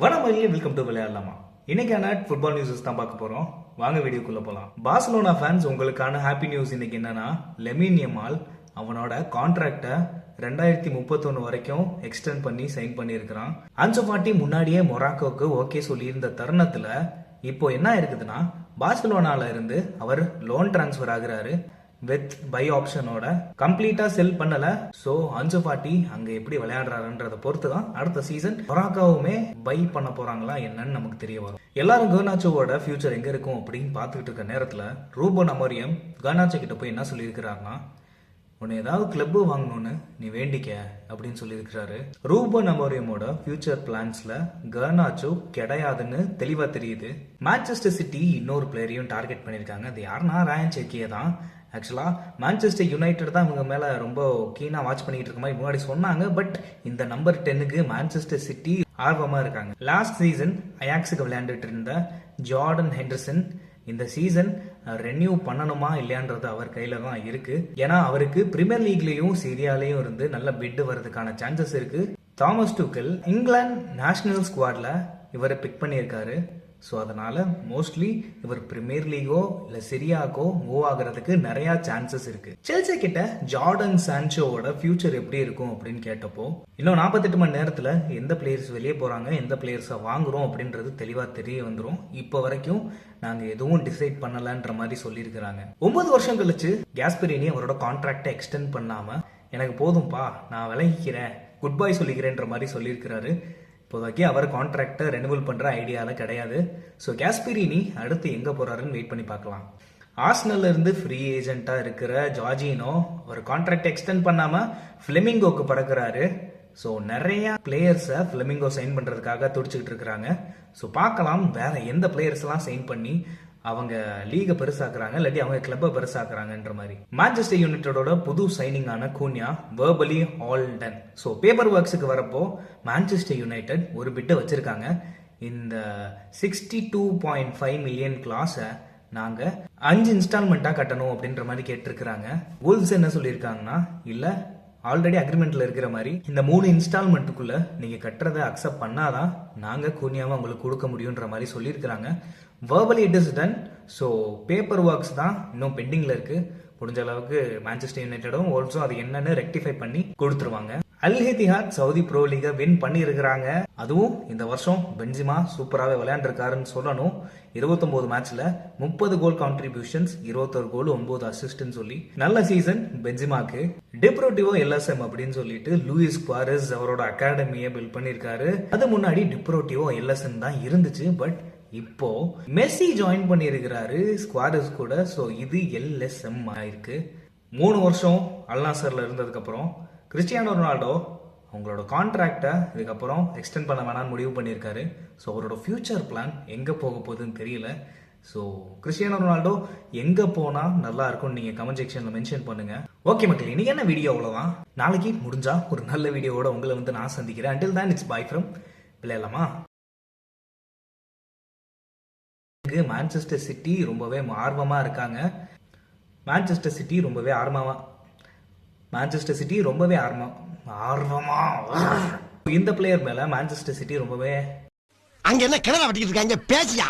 வணக்கம் welcome to விளையாடலாமா? இன்னைக்கான ஃபுட்பால் நியூஸஸ் தான் பார்க்க போகிறோம் வாங்க வீடியோக்குள்ள போகலாம் பார்சலோனா ஃபேன்ஸ் உங்களுக்கான ஹாப்பி நியூஸ் இன்னைக்கு என்னன்னா லெமின் யமால் அவனோட கான்ட்ராக்டை ரெண்டாயிரத்தி முப்பத்தொன்று வரைக்கும் எக்ஸ்டெண்ட் பண்ணி சைன் பண்ணியிருக்கிறான். அன்சோபாட்டி முன்னாடியே மொராக்கோக்கு ஓகே சொல்லியிருந்த தருணத்தில் இப்போ என்ன இருக்குதுன்னா பார்சலோனால இருந்து அவர் லோன் டிரான்ஸ்ஃபர் ஆகுறாரு. வித் பை ஆப்ஷனோட கம்ப்ளீட்டா செல் பண்ணல. சோ அஞ்சு பாட்டி அங்க எப்படி விளையாடுறாருன்றத பொறுத்து தான் அடுத்த சீசன் மொராக்காவுமே பை பண்ண போறாங்களா என்னன்னு நமக்கு தெரிய வரும். எல்லாரும் கர்னாச்சோவோட ஃபியூச்சர் எங்க இருக்கும் அப்படின்னு பார்த்துக்கிட்டு இருக்க நேரத்துல ரூபன் அமரியம் கர்னாச்சோ கிட்ட போய் என்ன சொல்லியிருக்கிறாருன்னா உன்னை ஏதாவது கிளப்பு வாங்கணும்னு நீ வேண்டிக்க அப்படின்னு சொல்லியிருக்கிறாரு. ரூபன் அமோரியமோட ஃபியூச்சர் பிளான்ஸ்ல கர்னாச்சோ கிடையாதுன்னு தெளிவா தெரியுது. மான்செஸ்டர் சிட்டி இன்னொரு பிளேயரையும் டார்கெட் பண்ணியிருக்காங்க. அது யாருன்னா ராயன் செக்கியே தான். ஆக்சுவலாக மான்செஸ்டர் யுனைடெட் தான் இவங்க மேலே ரொம்ப கீனாக வாட்ச் பண்ணிட்டு இருக்க மாதிரி முன்னாடி சொன்னாங்க. பட் இந்த நம்பர் டென்னுக்கு மான்செஸ்டர் சிட்டி ஆர்வமாக இருக்காங்க. லாஸ்ட் சீசன் அயாக்ஸுக்கு விளையாண்டுட்டு இருந்த ஜார்டன் ஹெண்டர்சன் இந்த சீசன் ரெனியூ பண்ணணுமா இல்லையான்றது அவர் கையில தான் இருக்கு. ஏன்னா அவருக்கு பிரீமியர் லீக்லயும் சீரியாலையும் இருந்து நல்ல பிட் வர்றதுக்கான சான்சஸ் இருக்கு. தாமஸ் டூக்கல் இங்கிலாந்து நேஷனல் ஸ்குவாட்ல இவரை பிக் பண்ணியிருக்காரு. ஸோ அதனால் மோஸ்ட்லி இவர் பிரீமியர் லீகோ இல்லை சிரியாக்கோ மூவ் ஆகுறதுக்கு நிறையா சான்சஸ் இருக்கு. செல்சி கிட்ட ஜார்டன் சான்சோவோட ஃபியூச்சர் எப்படி இருக்கும் அப்படின்னு கேட்டப்போ இன்னும் நாற்பத்தெட்டு மணி நேரத்தில் எந்த பிளேயர்ஸ் வெளியே போகிறாங்க எந்த பிளேயர்ஸை வாங்குறோம் அப்படின்றது தெளிவாக தெரிய வந்துடும் இப்போ வரைக்கும் நாங்கள் எதுவும் டிசைட் பண்ணலன்ற மாதிரி சொல்லியிருக்கிறாங்க. ஒன்பது வருஷம் கழிச்சு கேஸ்பெரினி அவரோட கான்ட்ராக்டை எக்ஸ்டெண்ட் பண்ணாமல் எனக்கு போதும்பா நான் விலகிக்கிறேன் குட் பை சொல்லிக்கிறேன்ற மாதிரி சொல்லியிருக்கிறாரு. இப்போதைக்கு அவர் கான்ட்ராக்டை ரெனுவல் பண்ணுற ஐடியாவில் கிடையாது. ஸோ கேஸ்பிரினி அடுத்து எங்கே போகிறாருன்னு வெயிட் பண்ணி பார்க்கலாம். ஆர்ஸ்னல்ல இருந்து ஃப்ரீ ஏஜென்ட்டாக இருக்கிற ஜார்ஜினோ அவர் கான்ட்ராக்ட் எக்ஸ்டெண்ட் பண்ணாமல் ஃப்ளெமிங்கோக்கு பறக்குறாரு. ஸோ நிறையா பிளேயர்ஸை ஃபிளமிங்கோ சைன் பண்ணுறதுக்காக துடிச்சிக்கிட்டு இருக்கிறாங்க. ஸோ பார்க்கலாம் வேற எந்த பிளேயர்ஸ்லாம் சைன் பண்ணி அவங்க லீகை பெருசாக்குறாங்க இல்லாட்டி அவங்க கிளப்பை பெருசாக்குறாங்கன்ற மாதிரி. மான்செஸ்டர் யுனைடோட புது சைனிங்கான கூனியா கூன்யா வேர்பலி ஆல்டன் ஸோ பேப்பர் ஒர்க்ஸுக்கு வரப்போ மான்செஸ்டர் யுனைடெட் ஒரு பிட்டை வச்சுருக்காங்க. இந்த sixty two point five million கிளாஸை நாங்கள் அஞ்சு இன்ஸ்டால்மெண்ட்டாக கட்டணும் அப்படின்ற மாதிரி கேட்டிருக்கிறாங்க. Wolves என்ன சொல்லியிருக்காங்கன்னா இல்லை ஆல்ரெடி அக்ரிமெண்ட்ல இருக்கிற மாதிரி இந்த மூணு இன்ஸ்டால்மெண்ட்டுக்குள்ள நீங்க கட்டுறதை அக்செப்ட் பண்ணாதான் நாங்க கூனியாவை உங்களுக்கு கொடுக்க முடியுன்ற மாதிரி சொல்லியிருக்கிறாங்க. Verbally it is done so paper works தான் இன்னும் பெண்டிங்ல இருக்கு. முடிஞ்ச அளவுக்கு மேன்செஸ்டர் யுனைடடும் ஆல்சோ அது என்னன்னு ரெக்டிஃபை பண்ணி கொடுத்துருவாங்க. Al Ittihad Saudi pro league win பண்ணியிருக்கிறாங்க. அதுவும் இந்த வருஷம் பென்சிமா சூப்பராகவே விளையாண்டுருக்காருன்னு சொல்லணும். இருபத்தொம்போது மேட்ச்ல முப்பது கோல் கான்ட்ரிபியூஷன்ஸ் இருபத்தொரு கோல் ஒன்பது அசிஸ்டன் சொல்லி நல்ல சீசன் பென்சிமாக்கு. டிப்ரோட்டிவோ எல்எஸ்எம் அப்படின்னு சொல்லிட்டு லூயிஸ் குவாரஸ் அவரோட அகாடமியை பில்ட் பண்ணியிருக்காரு. அது முன்னாடி டிப்ரோட்டிவோ எல்எஸ்எம் தான் இருந்துச்சு பட் இப்போ மெஸ்ஸி ஜாயின் பண்ணியிருக்கிறாரு ஸ்குவாரஸ் கூட. ஸோ இது எல்எஸ்எம் ஆயிருக்கு. மூணு வருஷம் அல்நாசர்ல இருந்ததுக்கு அப்புறம் கிறிஸ்டியானோ ரொனால்டோ அவங்களோட கான்ட்ராக்டை இதுக்கப்புறம் எக்ஸ்டெண்ட் பண்ண வேணாம்னு முடிவு பண்ணியிருக்காரு. ஸோ அவரோட ஃப்யூச்சர் பிளான் எங்கே போக போகுதுன்னு தெரியல. ஸோ கிறிஸ்டியானோ ரொனால்டோ எங்கே போனால் நல்லா இருக்கும்னு நீங்கள் கமெண்ட் செக்ஷனில் மென்ஷன் பண்ணுங்கள் ஓகே மக்கள் இன்னைக்கு என்ன வீடியோ அவ்வளோதான் நாளைக்கு முடிஞ்சால் ஒரு நல்ல வீடியோவோட உங்களை வந்து நான் சந்திக்கிறேன். அண்டில் தான் இட்ஸ் பாய் ஃப்ரம் விளையாடலாமா? மான்செஸ்டர் சிட்டி ரொம்பவே ஆர்வமாக இருக்காங்க. மான்செஸ்டர் சிட்டி ரொம்பவே ஆர்வமாக மான்செஸ்டர் சிட்டி ரொம்பவே ஆர்வம் ஆர்வமா. இந்த பிளேயர் மேல மான்செஸ்டர் சிட்டி ரொம்பவே அங்க என்ன கிணறு வட்டிக்கிட்டு இருக்காங்க? பேசியா?